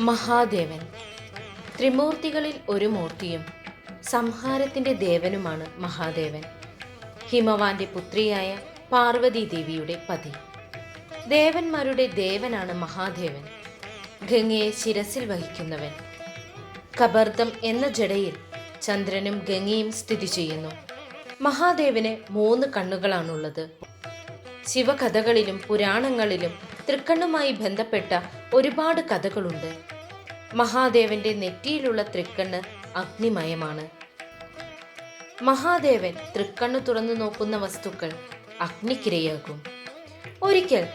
മഹാദേവൻ. ത്രിമൂർത്തികളിൽ ഒരു മൂർത്തിയും സംഹാരത്തിന്റെ ദേവനുമാണ് മഹാദേവൻ. ഹിമവാന്റെ പുത്രിയായ പാർവതി ദേവിയുടെ പതി. ദേവന്മാരുടെ ദേവനാണ് മഹാദേവൻ. ഗംഗയെ ശിരസിൽ വഹിക്കുന്നവൻ. കബർദം എന്ന ജടയിൽ ചന്ദ്രനും ഗംഗയും സ്ഥിതി ചെയ്യുന്നു. മഹാദേവന് മൂന്ന് കണ്ണുകളാണുള്ളത്. ശിവകഥകളിലും പുരാണങ്ങളിലും തൃക്കണ്ണുമായി ബന്ധപ്പെട്ട ഒരുപാട് കഥകളുണ്ട്. മഹാദേവന്റെ നെറ്റിയിലുള്ള തൃക്കണ്ണ് അഗ്നിമയമാണ്. മഹാദേവൻ തൃക്കണ്ണു തുറന്നു നോക്കുന്ന വസ്തുക്കൾ അഗ്നിക്കിരയാകും. ഒരിക്കൽ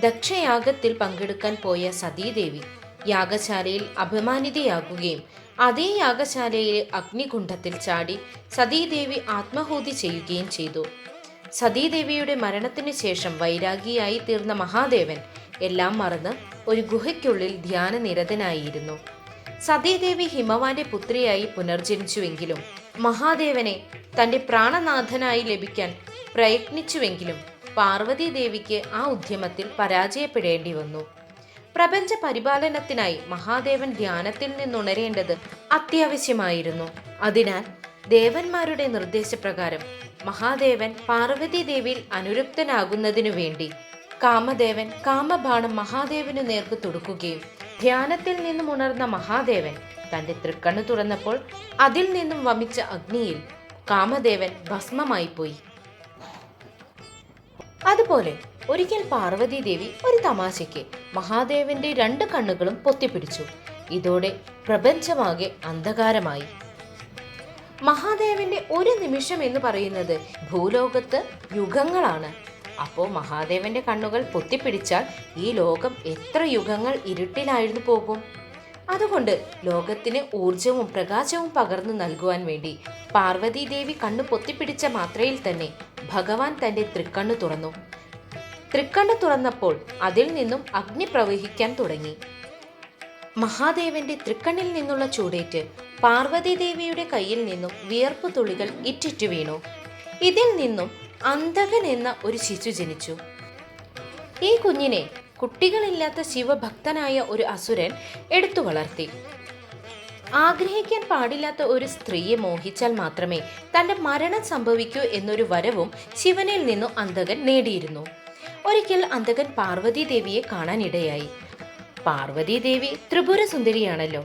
ദക്ഷയാഗത്തിൽ പങ്കെടുക്കാൻ പോയ സതീദേവി യാഗശാലയിൽ അപമാനിതയാകുകയും അതേ യാഗശാലയിലെ അഗ്നികുണ്ഠത്തിൽ ചാടി സതീദേവി ആത്മഹൂതി ചെയ്യുകയും ചെയ്തു. സതീദേവിയുടെ മരണത്തിനു ശേഷം വൈരാഗിയായി തീർന്ന മഹാദേവൻ എല്ലാം മറന്ന് ഒരു ഗുഹയ്ക്കുള്ളിൽ ധ്യാന നിരതനായിരുന്നു സതീദേവി ഹിമവാന്റെ പുത്രിയായി പുനർജനിച്ചുവെങ്കിലും മഹാദേവനെ തന്റെ പ്രാണനാഥനായി ലഭിക്കാൻ പ്രയത്നിച്ചുവെങ്കിലും പാർവതി ദേവിക്ക് ആ ഉദ്യമത്തിൽ പരാജയപ്പെടേണ്ടി വന്നു. പ്രപഞ്ച പരിപാലനത്തിനായി മഹാദേവൻ ധ്യാനത്തിൽ നിന്നുണരേണ്ടത് അത്യാവശ്യമായിരുന്നു. അതിനാൽ ദേവന്മാരുടെ നിർദ്ദേശപ്രകാരം മഹാദേവൻ പാർവതി ദേവിയിൽ അനുരക്തനാകുന്നതിനു വേണ്ടി കാമദേവൻ കാമബാണം മഹാദേവനു നേർക്ക് തുടുക്കുകയും ധ്യാനത്തിൽ നിന്നും ഉണർന്ന മഹാദേവൻ തന്റെ തൃക്കണ്ണു തുറന്നപ്പോൾ അതിൽ നിന്നും വമിച്ച അഗ്നിയിൽ കാമദേവൻ ഭസ്മമായി പോയി. അതുപോലെ ഒരിക്കൽ പാർവതി ദേവി ഒരു തമാശയ്ക്ക് മഹാദേവന്റെ രണ്ട് കണ്ണുകളും പൊത്തിപ്പിടിച്ചു. ഇതോടെ പ്രപഞ്ചമാകെ അന്ധകാരമായി. മഹാദേവന്റെ ഒരു നിമിഷം എന്ന് പറയുന്നത് ഭൂലോകത്ത് യുഗങ്ങളാണ്. അപ്പോൾ മഹാദേവന്റെ കണ്ണുകൾ പൊത്തിപ്പിടിച്ചാൽ ഈ ലോകം എത്ര യുഗങ്ങൾ ഇരുട്ടിലായിരുന്നു പോകും. അതുകൊണ്ട് ലോകത്തിന് ഊർജവും പ്രകാശവും പകർന്നു നൽകുവാൻ വേണ്ടി പാർവതീദേവി കണ്ണു പൊത്തിപ്പിടിച്ച മാത്രയിൽ തന്നെ ഭഗവാൻ തന്റെ തൃക്കണ്ണു തുറന്നു. തൃക്കണ്ണു തുറന്നപ്പോൾ അതിൽ നിന്നും അഗ്നി പ്രവഹിക്കാൻ തുടങ്ങി. മഹാദേവന്റെ തൃക്കണ്ണിൽ നിന്നുള്ള ചൂടേറ്റ് പാർവതീദേവിയുടെ കയ്യിൽ നിന്നും വിയർപ്പ് തുളികൾ ഇറ്റിറ്റു വീണു. ഇതിൽ നിന്നും അന്ധകൻ എന്ന ഒരു ശിശു ജനിച്ചു. ഈ കുഞ്ഞിനെ കുട്ടികളില്ലാത്ത ശിവഭക്തനായ ഒരു അസുരൻ എടുത്തു വളർത്തി. ആഗ്രഹിക്കാൻ പാടില്ലാത്ത ഒരു സ്ത്രീയെ മോഹിച്ചാൽ മാത്രമേ തന്റെ മരണം സംഭവിക്കൂ എന്നൊരു വരവും ശിവനിൽ നിന്നു അന്തകൻ നേടിയിരുന്നു. ഒരിക്കൽ അന്തകൻ പാർവതി ദേവിയെ കാണാനിടയായി. പാർവതി ദേവി ത്രിപുര സുന്ദരിയാണല്ലോ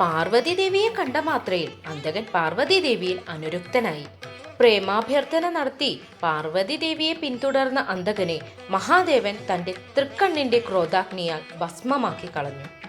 പാർവതി ദേവിയെ കണ്ട മാത്രയിൽ അന്തകൻ പാർവതി ദേവിയിൽ അനുരക്തനായി. പ്രേമാഭ്യർത്ഥന നടത്തി പാർവതി ദേവിയെ പിന്തുടർന്ന അന്തകനെ മഹാദേവൻ തന്റെ തൃക്കണ്ണിന്റെ ക്രോധാഗ്നിയാൽ ഭസ്മമാക്കി കളഞ്ഞു.